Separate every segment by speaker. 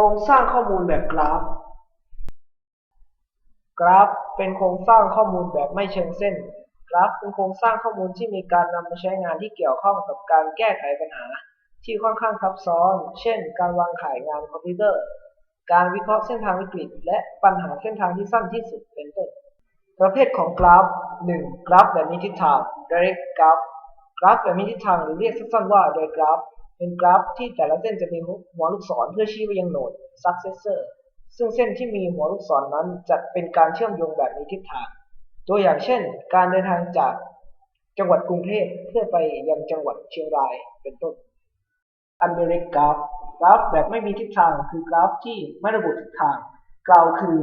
Speaker 1: รงสร้างข้อมูลแบบกราฟ กราฟเป็นโครงสร้างข้อมูลแบบไม่เชิงเส้น กราฟเป็นโครงสร้างข้อมูลที่มีการนำมาใช้งานที่เกี่ยวข้องกับการแก้ไขปัญหา ที่ค่อนข้างซับซ้อน เช่น การวางขายงานคอมพิวเตอร์ การวิเคราะห์เส้นทางวิกฤต และปัญหาเส้นทางที่สั้นที่สุดเป็นต้น ประเภทของกราฟ 1. กราฟแบบมีทิศทาง direct graph กราฟแบบมีทิศทางหรือเรียกสั้นๆว่า direct graph เป็นกราฟที่แต่ละเส้นจะมีหัวลูกศรเพื่อชี้ไปยังโหนด successor ซึ่งเส้นที่มีหัวลูกศรนนั้นจะเป็นการเชื่อมโยงแบบมีทิศทาง ตัวอย่างเช่น การเดินทางจากจังหวัดกรุงเทพเพื่อไปยังจังหวัดเชียงรายเป็นต้น Indirect graph กราฟแบบไม่มีทิศทางคือกราฟที่ไม่ระบุทิศทาง กล่าวคือ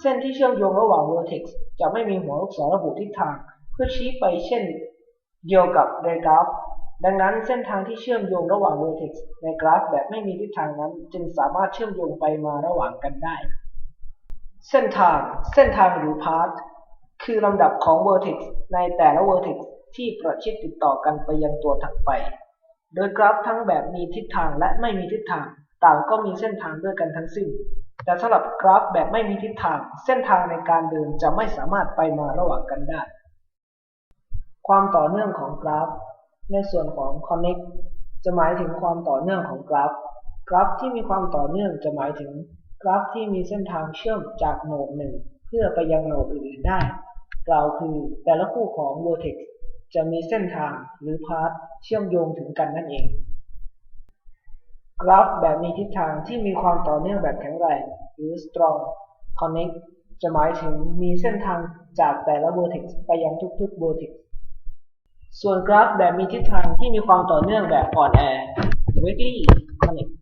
Speaker 1: เส้นที่เชื่อมโยงระหว่าง vertex จะไม่มีหัวลูกศรระบุทิศทาง เพื่อชี้ไปเช่น เดียวกับในกราฟ ดังนั้นเส้นทางที่เชื่อมโยงระหว่าง vertex ในกราฟแบบไม่มีทิศทางนั้น จึงสามารถเชื่อมโยงไปมาระหว่างกันได้ เส้นทาง เส้นทางหรือ path คือลำดับของ vertex ในแต่ละ vertex ที่ประชิดติดต่อกันไปยังตัวถัดไป โดยกราฟทั้งแบบมีทิศทางและไม่มีทิศทาง ต่างก็มีเส้นทางด้วยกันทั้งสิ้น แต่สำหรับกราฟแบบไม่มีทิศทาง เส้นทางในการเดินจะไม่สามารถไปมาระหว่างกันได้ ความต่อเนื่องของกราฟ ในส่วนของ connect จะหมายถึงความต่อเนื่องของกราฟ กราฟที่มีความต่อเนื่องจะหมายถึงกราฟที่มีเส้นทางเชื่อมจากโนดหนึ่งเพื่อไปยังโนดอื่นๆได้ กล่าวคือแต่ละคู่ของ vertex จะมีเส้นทางหรือ path เชื่อมโยงถึงกันนั่นเอง กราฟแบบมีทิศทางที่มีความต่อเนื่องแบบแข็งแรงหรือ strong connect จะหมายถึงมีเส้นทางจากแต่ละ vertex ไปยังทุกๆ vertex ส่วนกราฟแบบมีทิศทางที่มีความต่อเนื่องแบบอ่อนแอ weakly connect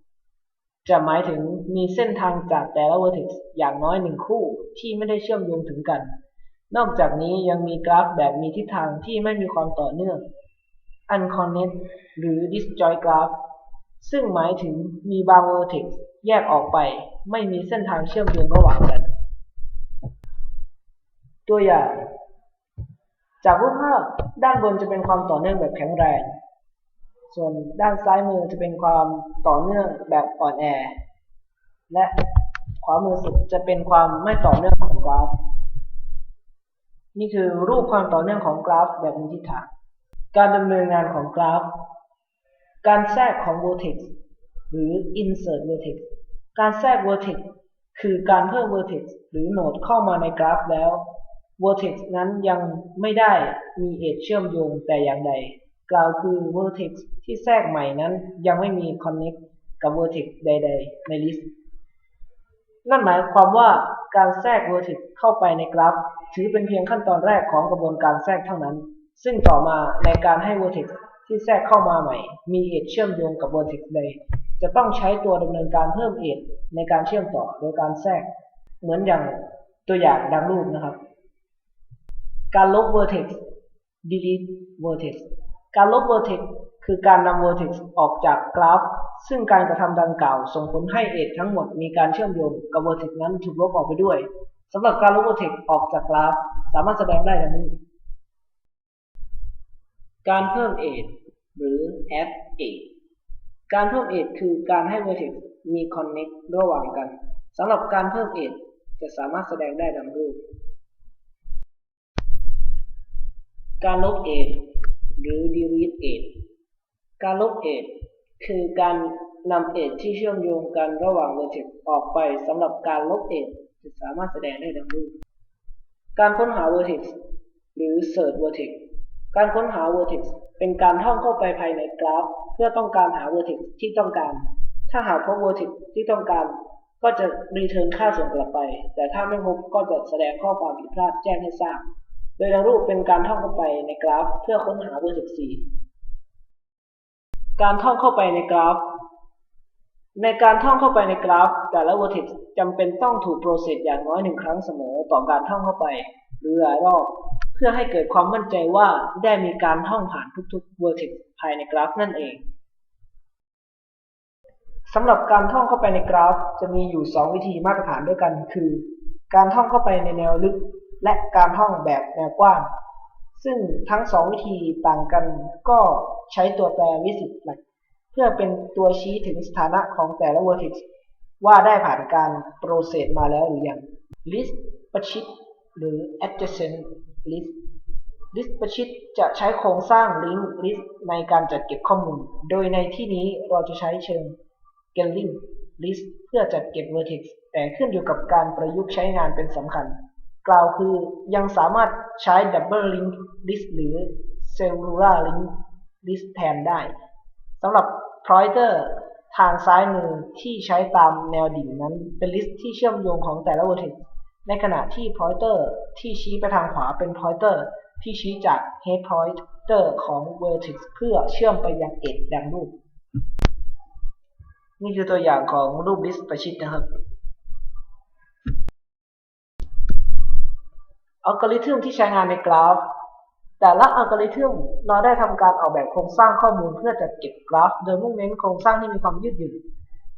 Speaker 1: จะหมายถึงมีเส้นทางจากแต่ละ vertex อย่างน้อยหนึ่งคู่ที่ไม่ได้เชื่อมโยงถึงกัน นอกจากนี้ยังมีกราฟแบบมีทิศทางที่ไม่มีความต่อเนื่อง unconnect หรือ disjoint graph ซึ่งหมายถึงมีบาง vertex แยกออกไป ไม่มีเส้นทางเชื่อมโยงระหว่างกัน ตัวอย่าง จากรูปภาพด้านบนจะเป็นความต่อเนื่องแบบแข็งแรง ส่วนด้านซ้ายมือจะเป็นความต่อเนื่องแบบอ่อนแอ และขวามือสุดจะเป็นความไม่ต่อเนื่องของกราฟ นี่คือรูปความต่อเนื่องของกราฟแบบมีทิศทาง การดำเนินงานของกราฟ การแทรกของ vertex หรือ insert vertex การแทรก vertex คือการเพิ่ม vertex หรือโนดเข้ามาในกราฟแล้ว vertex นั้นยังไม่ได้มีเอจเชื่อมโยงแต่อย่างใด กล่าวคือ vertex ที่แทรกใหม่นั้นยังไม่มี connect กับ vertex ใด ๆ ในลิสต์ นั่นหมายความว่าการแทรก vertex เข้าไปในกราฟ ถือเป็นเพียงขั้นตอนแรกของกระบวนการแทรกเท่านั้น ซึ่งต่อมาในการให้ vertex ที่แทรกเข้ามาใหม่ มีเอจเชื่อมโยงกับ vertex ใด จะต้องใช้ตัวดำเนินการเพิ่มเอจในการเชื่อมต่อโดยการแทรก เหมือนอย่างตัวอย่างดังรูปนะครับ การลบ vertex delete vertex การลบ vertex คือการนำ vertex ออกจากกราฟ ซึ่งการกระทำดังกล่าว ส่งผลให้เอจทั้งหมดมีการเชื่อมโยงกับ vertex นั้นถูกลบออกไปด้วยสำหรับการลบ vertex ออกจากกราฟ สามารถแสดงได้ดังนี้ การเพิ่ม edge หรือ add edge การเพิ่ม edge คือการให้ vertex มี connect ระหว่างกันสำหรับการเพิ่ม edge จะสามารถแสดงได้ดังรูป การลบ edge หรือ delete edge การลบ edge คือการนำ edge ที่เชื่อมโยงกันระหว่าง vertex ออกไปสำหรับการลบ edge จะสามารถแสดงได้ดังรูปการค้นหา vertex หรือ search vertex การค้นหา vertex เป็นการท่องเข้าไปภายในกราฟ เพื่อต้องการหา vertex ที่ต้องการ ถ้าหากพบ vertex ที่ต้องการ ก็จะรีเทิร์นค่าส่งกลับไป แต่ถ้าไม่พบก็จะแสดงข้อความผิดพลาดแจ้งให้ทราบ โดยดังรูปเป็นการท่องเข้าไปในกราฟเพื่อค้นหา vertex 4การท่องเข้าไปในกราฟ ในการท่องเข้าไปในกราฟ แต่ละ vertex จำเป็นต้องถูกโปรเซสอย่างน้อยหนึ่งครั้งเสมอต่อการท่องเข้าไปหรือหลายรอบ เพื่อให้เกิดความมั่นใจว่าได้มีการท่องผ่านทุกๆ vertex ภายในกราฟนั่นเองสำหรับการท่องเข้าไปในกราฟ จะมีอยู่ 2 วิธีมาตรฐานด้วยกัน คือ การท่องเข้าไปในแนวลึก และการท่องแบบแนวกว้าง ซึ่งทั้ง2วิธีต่างกันก็ใช้ตัวแปรวิสิตหลัก เพื่อเป็นตัวชี้ถึงสถานะของแต่ละ vertex ว่าได้ผ่านการโปรเซสมาแล้วหรือยัง list ประชิดหรือ adjacent list list ประชิดจะใช้โครงสร้าง link list ในการจัดเก็บข้อมูล โดยในที่นี้เราจะใช้เชิง scaling list เพื่อจัดเก็บ vertex แต่ขึ้นอยู่กับการประยุกต์ใช้งานเป็นสำคัญ กล่าวคือยังสามารถใช้ double link list หรือ cellular link list แทนได้สำหรับ pointer ทางซ้ายมือที่ใช้ตามแนวดิ่งนั้น เป็นลิสต์ที่เชื่อมโยงของแต่ละ vertex ในขณะที่ pointer ที่ชี้ไปทางขวาเป็น pointer ที่ชี้จาก head pointer ของ vertex เพื่อเชื่อมไปยัง edge ดังรูป นี่คือตัวอย่างของรูปลิสต์ประชิดนะครับ อัลกอริทึมที่ใช้งานในกราฟ แต่ละอัลกอริทึมเราได้ทำการออกแบบโครงสร้างข้อมูลเพื่อจัดเก็บกราฟ โดยมุ่งเน้นโครงสร้างที่มีความยืดหยุ่น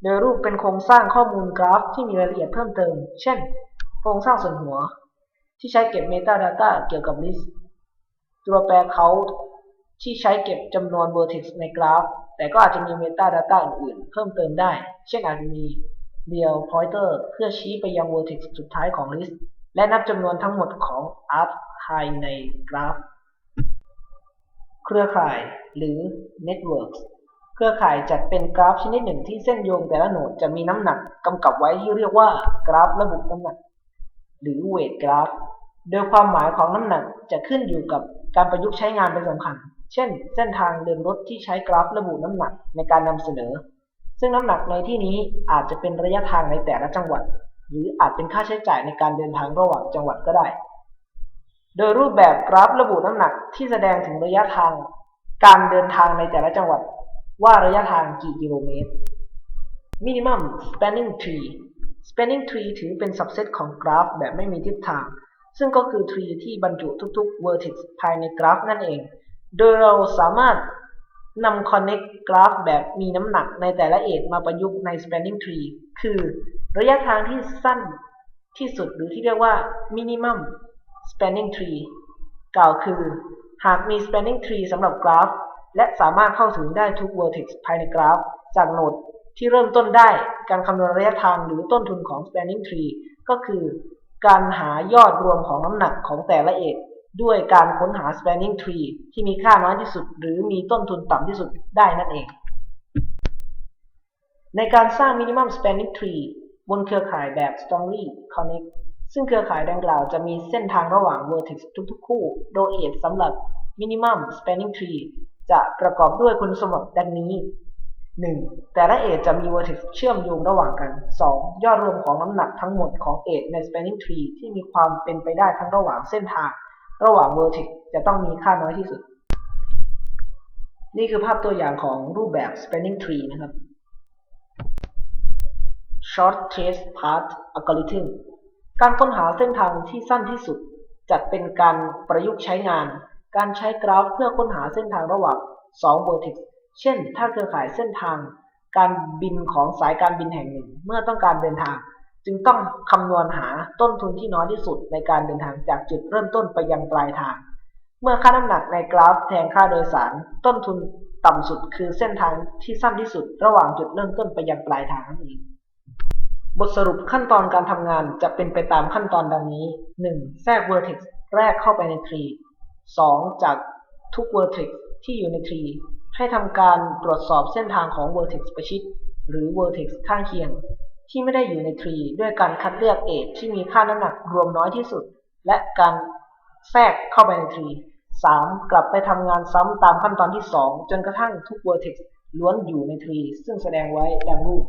Speaker 1: โดยรูปเป็นโครงสร้างข้อมูลกราฟที่มีรายละเอียดเพิ่มเติม เช่น โครงสร้างส่วนหัว ที่ใช้เก็บ Metadata เกี่ยวกับ list ตัวแปรเขาที่ใช้เก็บจำนวน vertex ในกราฟ แต่ก็อาจจะมี Metadata อื่นๆ เพิ่มเติมได้ เช่นอาจจะมี real pointer เพื่อชี้ไปยัง vertex สุดท้ายของ list และนับจำนวนทั้งหมดของ arc ภายในกราฟ เครือข่ายหรือ networks เครือข่ายจัดเป็นกราฟชนิดหนึ่งที่เส้นโยงแต่ละโนดจะมีน้ำหนักกำกับไว้ที่เรียกว่ากราฟระบุน้ำหนัก หรือ weight graph โดยความหมายของน้ำหนักจะขึ้นอยู่กับการประยุกต์ใช้งานเป็นสำคัญ เช่น เส้นทางเดินรถที่ใช้กราฟระบุน้ำหนักในการนำเสนอ ซึ่งน้ำหนักในที่นี้อาจจะเป็นระยะทางในแต่ละจังหวัด หรืออาจเป็นค่าใช้จ่ายในการเดินทางระหว่างจังหวัดก็ได้ โดยรูปแบบกราฟระบุน้ำหนักที่แสดงถึงระยะทาง การเดินทางในแต่ละจังหวัด ว่าระยะทางกี่กิโลเมตร Minimum Spanning Tree Spanning Tree ถือเป็น subset ของกราฟแบบไม่มีทิศทาง ซึ่งก็คือ tree ที่บรรจุทุกๆ vertex ภายในกราฟนั่นเอง โดยเราสามารถนำ connect กราฟแบบมีน้ำหนักในแต่ละเอจมาประยุกต์ใน spanning tree คือ ระยะทางที่สั้นที่สุดหรือที่เรียกว่า minimum spanning tree กล่าวคือ หากมี spanning tree สำหรับกราฟ และสามารถเข้าถึงได้ทุก vertex ภายในกราฟ จากโนดที่เริ่มต้นได้การคำนวณระยะทางหรือต้นทุนของ spanning tree ก็คือ การหายอดรวมของน้ำหนักของแต่ละเอก ด้วยการค้นหา spanning tree ที่มีค่าน้อยที่สุด หรือมีต้นทุนต่ำที่สุดได้นั่นเอง ในการสร้าง minimum spanning tree บนเครือข่ายแบบ strongly connect ซึ่งเครือข่ายดังกล่าวจะมีเส้นทางระหว่าง vertex ทุกๆ คู่ โดย edge สำหรับ minimum spanning tree จะประกอบด้วยคุณสมบัติดังนี้ 1. แต่ละเอจจะมี vertex เชื่อมโยงระหว่างกัน 2. ยอดรวมของน้ำหนักทั้งหมดของเอจใน spanning tree ที่มีความเป็นไปได้ทั้งระหว่างเส้นทาง ระหว่าง vertex จะต้องมีค่าน้อยที่สุด นี่คือภาพตัวอย่างของรูปแบบ spanning tree นะครับ short trace path algorithm การค้นหาเส้นทางที่สั้นที่สุด จัดเป็นการประยุกต์ใช้งาน การใช้กราฟเพื่อค้นหาเส้นทางระหว่าง2 vertex เช่น ถ้าเครือข่ายเส้นทาง การบินของสายการบินแห่งหนึ่ง เมื่อต้องการเดินทาง จึงต้องคำนวณหาต้นทุนที่น้อยที่สุดในการเดินทางจากจุดเริ่มต้นไปยังปลายทาง เมื่อค่าน้ำหนักในกราฟแทนค่าโดยสาร ต้นทุนต่ำสุดคือเส้นทางที่สั้นที่สุดระหว่างจุดเริ่มต้นไปยังปลายทางนั่นเอง บทสรุปขั้นตอนการทำงานจะเป็นไปตามขั้นตอนดังนี้ 1. แทรก vertex แรกเข้าไปใน tree 2. จากทุก vertex ที่อยู่ใน tree ให้ทำการตรวจสอบเส้นทางของ vertex ประชิดหรือ vertex ข้างเคียง ที่ไม่ได้อยู่ใน tree ด้วยการคัดเลือก edge ที่มีค่าน้ำหนักรวมน้อยที่สุด และการแทรกเข้าไปใน tree 3. กลับไปทำงานซ้ำตามขั้นตอนที่ 2 จนกระทั่งทุก vertex ล้วนอยู่ใน tree ซึ่งแสดงไว้ดังรูป